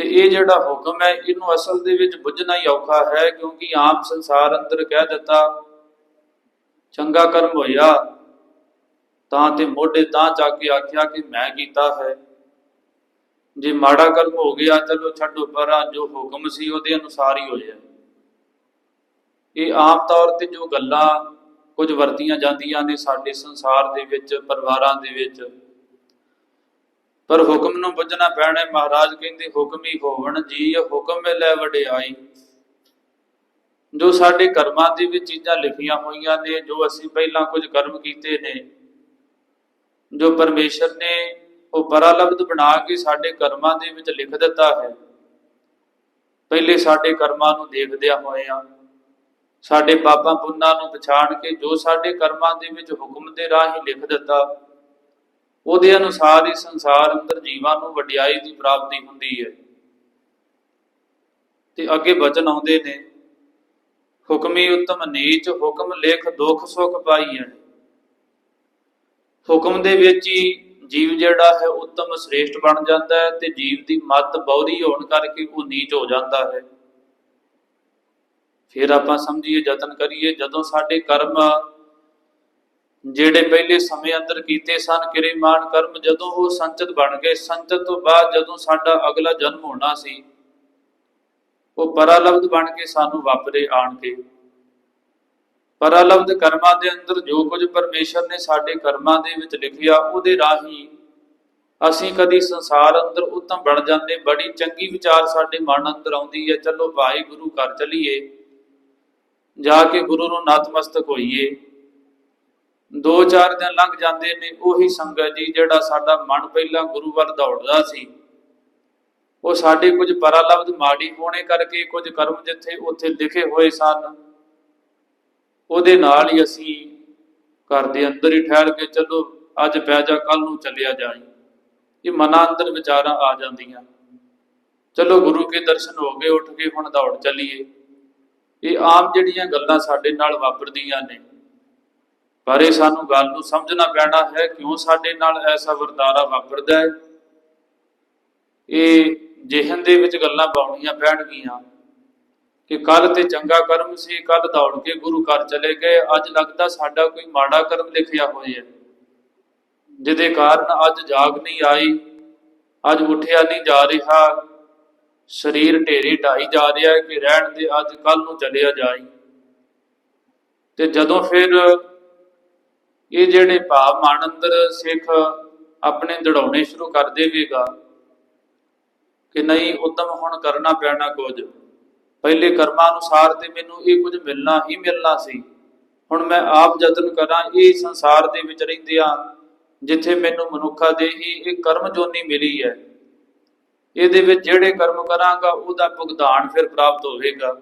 ਤੇ ਇਹ ਜਿਹੜਾ ਹੁਕਮ ਹੈ, ਇਹਨੂੰ ਅਸਲ ਦੇ ਵਿੱਚ ਬੁੱਝਣਾ ਹੀ ਔਖਾ ਹੈ, ਕਿਉਂਕਿ ਆਮ ਸੰਸਾਰ ਅੰਦਰ ਕਹਿ ਦਿੱਤਾ, ਚੰਗਾ ਕਰਮ ਹੋਇਆ, ਤਾਂ ਤੇ ਮੋਢੇ ਤਾਂ ਚੱਕ ਕੇ ਆਖਿਆ ਕਿ ਮੈਂ ਕੀਤਾ ਹੈ। ਜੇ ਮਾੜਾ ਕਰਮ ਹੋ ਗਿਆ, ਚਲੋ ਛੱਡੋ, ਪਰਾਂ ਜੋ ਹੁਕਮ ਸੀ, ਉਹਦੇ ਅਨੁਸਾਰ ਹੀ ਹੋਇਆ। ਇਹ ਆਮ ਤੌਰ ਤੇ ਜੋ ਗੱਲਾਂ ਕੁਝ ਵਰਤੀਆਂ ਜਾਂਦੀਆਂ ਨੇ ਸਾਡੇ ਸੰਸਾਰ ਦੇ ਵਿੱਚ, ਪਰਿਵਾਰਾਂ ਦੇ ਵਿੱਚ ਪਰ ਹੁਕਮ ਨੂੰ ਬੁੱਝਣਾ ਪੈਣਾ ਮਹਾਰਾਜ ਕਹਿੰਦੇ, ਹੁਕਮ ਹੀ ਹੋਵਣ ਜੀ ਹੁਕਮ ਲੈ ਵਡਿਆਈ। ਜੋ ਸਾਡੇ ਕਰਮਾਂ ਦੇ ਵਿੱਚ ਚੀਜ਼ਾਂ ਲਿਖੀਆਂ ਹੋਈਆਂ ਨੇ, ਜੋ ਅਸੀਂ ਪਹਿਲਾਂ ਕੁਝ ਕਰਮ ਕੀਤੇ ਨੇ, ਜੋ ਪਰਮੇਸ਼ਰ ਨੇ ਉਹ ਪਰਾਲਬਧ ਬਣਾ ਕੇ ਸਾਡੇ ਕਰਮਾਂ ਦੇ ਵਿੱਚ ਲਿਖ ਦਿੱਤਾ ਹੈ, ਪਹਿਲੇ ਸਾਡੇ ਕਰਮਾਂ ਨੂੰ ਦੇਖਦਿਆਂ ਹੋਇਆਂ, ਸਾਡੇ ਪਾਪਾਂ ਪੁੰਨਾਂ ਨੂੰ ਪਛਾਣ ਕੇ ਜੋ ਸਾਡੇ ਕਰਮਾਂ ਦੇ ਵਿੱਚ ਹੁਕਮ ਦੇ ਰਾਹੀਂ ਲਿਖ ਦਿੱਤਾ ਉਹਦੇ ਅਨੁਸਾਰ ਹੀ ਸੰਸਾਰ ਅੰਦਰ ਜੀਵਾਂ ਨੂੰ ਵਡਿਆਈ ਦੀ ਪ੍ਰਾਪਤੀ ਹੁੰਦੀ ਹੈ। ਤੇ ਅੱਗੇ ਬਚਨ ਆਉਂਦੇ ਨੇ, ਹੁਕਮੀ ਉਤਮ ਨੀਚ, ਹੁਕਮ ਲੇਖ ਦੁਖ ਸੁਖ ਪਾਈ ਹੁਕਮ ਦੇ ਵਿੱਚ ਹੀ ਜੀਵ ਜਿਹੜਾ ਹੈ ਉੱਤਮ ਸ੍ਰੇਸ਼ਟ ਬਣ ਜਾਂਦਾ ਹੈ ਤੇ ਜੀਵ ਦੀ ਮੱਤ ਬੌਰੀ ਹੋਣ ਕਰਕੇ ਉਹ ਨੀਚ ਹੋ ਜਾਂਦਾ ਹੈ। ਫਿਰ ਆਪਾਂ ਸਮਝੀਏ, ਯਤਨ ਕਰੀਏ, ਜਦੋਂ ਸਾਡੇ ਕਰਮ ਜਿਹੜੇ ਪਹਿਲੇ ਸਮੇਂ ਅੰਦਰ ਕੀਤੇ ਸਨ ਕਿਰੇਮਾਨ ਕਰਮ ਜਦੋਂ ਉਹ ਸੰਚਿਤ ਬਣ ਗਏ, ਸੰਚਿਤ ਤੋਂ ਬਾਅਦ ਜਦੋਂ ਸਾਡਾ ਅਗਲਾ ਜਨਮ ਹੋਣਾ ਸੀ, ਉਹ ਪਰਾਲਬਧ ਬਣ ਕੇ ਸਾਨੂੰ ਵਾਪਰੇ ਆਣ ਕੇ ਪਰਾਲਬਧ ਕਰਮਾਂ ਦੇ ਅੰਦਰ ਜੋ ਕੁਝ ਪਰਮੇਸ਼ਰ ਨੇ ਸਾਡੇ ਕਰਮਾਂ ਦੇ ਵਿੱਚ ਲਿਖਿਆ, ਉਹਦੇ ਰਾਹੀਂ ਅਸੀਂ ਕਦੀ ਸੰਸਾਰ ਅੰਦਰ ਉੱਤਮ ਬਣ ਜਾਂਦੇ, ਬੜੀ ਚੰਗੀ ਵਿਚਾਰ ਸਾਡੇ ਮਨ ਅੰਦਰ ਆਉਂਦੀ ਹੈ, ਚਲੋ ਵਾਹਿਗੁਰੂ ਗੁਰੂ ਘਰ ਚਲੀਏ, ਜਾ ਕੇ ਗੁਰੂ ਨੂੰ ਨਤਮਸਤਕ ਹੋਈਏ। ਦੋ ਚਾਰ ਦਿਨ ਲੰਘ ਜਾਂਦੇ ਨੇ, ਉਹੀ ਸੰਗਤ ਜੀ ਜਿਹੜਾ ਸਾਡਾ ਮਨ ਪਹਿਲਾਂ ਗੁਰੂ ਵੱਲ ਦੌੜਦਾ ਸੀ। ਉਹ ਸਾਡੇ ਕੁਝ ਪਰਾਲਬਧ ਮਾੜੀ ਹੋਣੇ ਕਰਕੇ ਕੁਝ ਕਰਮ ਜਿੱਥੇ ਉੱਥੇ ਲਿਖੇ ਹੋਏ ਸਨ। ਉਹਦੇ ਨਾਲ ਹੀ ਅਸੀਂ ਘਰ ਦੇ ਅੰਦਰ ਹੀ ਠਹਿਰ ਕੇ ਚਲੋ, ਅੱਜ ਪੈ ਜਾ ਕੱਲ ਨੂੰ ਚੱਲਿਆ ਜਾਈ। ਇਹ ਮਨਾਂ ਅੰਦਰ ਵਿਚਾਰਾਂ ਆ ਜਾਂਦੀਆਂ। ਚਲੋ ਗੁਰੂ ਕੇ ਦਰਸ਼ਨ ਹੋ ਗਏ, ਉੱਠ ਕੇ ਹੁਣ ਦੌੜ ਚੱਲੀਏ। ਇਹ ਆਮ ਜਿਹੜੀਆਂ ਗੱਲਾਂ ਸਾਡੇ ਨਾਲ ਵਾਪਰਦੀਆਂ ਨੇ। ਪਰ ਇਹ ਸਾਨੂੰ ਗੱਲ ਨੂੰ ਸਮਝਣਾ ਪੈਣਾ ਹੈ, ਕਿਉਂ ਸਾਡੇ ਨਾਲ ਐਸਾ ਵਰਤਾਰਾ ਵਾਪਰਦਾ ਹੈ? ਇਹ ਜਿਹਨ ਦੇ ਵਿੱਚ ਗੱਲਾਂ ਪਾਉਣੀਆਂ ਪੈਣਗੀਆਂ ਕਿ ਕੱਲ ਤੇ ਚੰਗਾ ਕਰਮ ਸੀ ਕੱਲ ਦੌੜ ਕੇ ਗੁਰੂ ਘਰ ਚਲੇ ਗਏ, ਅੱਜ ਲੱਗਦਾ ਸਾਡਾ ਕੋਈ ਮਾੜਾ ਕਰਮ ਲਿਖਿਆ ਹੋਇਆ ਜਿਹਦੇ ਕਾਰਨ ਅੱਜ ਜਾਗ ਨਹੀਂ ਆਈ, ਅੱਜ ਉੱਠਿਆ ਨਹੀਂ ਜਾ ਰਿਹਾ, ਸਰੀਰ ਢੇਰੀ ਢਾਈ ਜਾ ਰਿਹਾ ਕਿ ਰਹਿਣ ਦੇ ਅੱਜ ਕੱਲ ਨੂੰ ਚਲਿਆ ਜਾਈ। ਤੇ ਜਦੋਂ ਫਿਰ ਇਹ ਜਿਹੜੇ ਭਾਵ ਮਨ ਅੰਦਰ ਸਿੱਖ ਆਪਣੇ ਦੜਾਉਣੇ ਸ਼ੁਰੂ ਕਰ ਦੇਵੇਗਾ ਕਿ ਨਹੀਂ, ਉਦਮ ਹੁਣ ਕਰਨਾ ਪੈਣਾ ਕੁਝ। ਪਹਿਲੇ ਕਰਮਾਂ ਅਨੁਸਾਰ ਤੇ ਮੈਨੂੰ ਇਹ ਕੁਝ ਮਿਲਣਾ ਹੀ ਮਿਲਣਾ ਸੀ। ਹੁਣ ਮੈਂ ਆਪ ਯਤਨ ਕਰਾਂ, ਇਹ ਸੰਸਾਰ ਦੇ ਵਿੱਚ ਰਹਿੰਦਿਆਂ ਜਿੱਥੇ ਮੈਨੂੰ ਮਨੁੱਖਾ ਦੇ ਹੀ ਇਹ ਕਰਮ ਜੋਨੀ ਮਿਲੀ ਹੈ। ਇਹਦੇ ਵਿੱਚ ਜਿਹੜੇ ਕਰਮ ਕਰਾਂਗਾ, ਉਹਦਾ ਭੁਗਤਾਨ ਫਿਰ ਪ੍ਰਾਪਤ ਹੋਵੇਗਾ।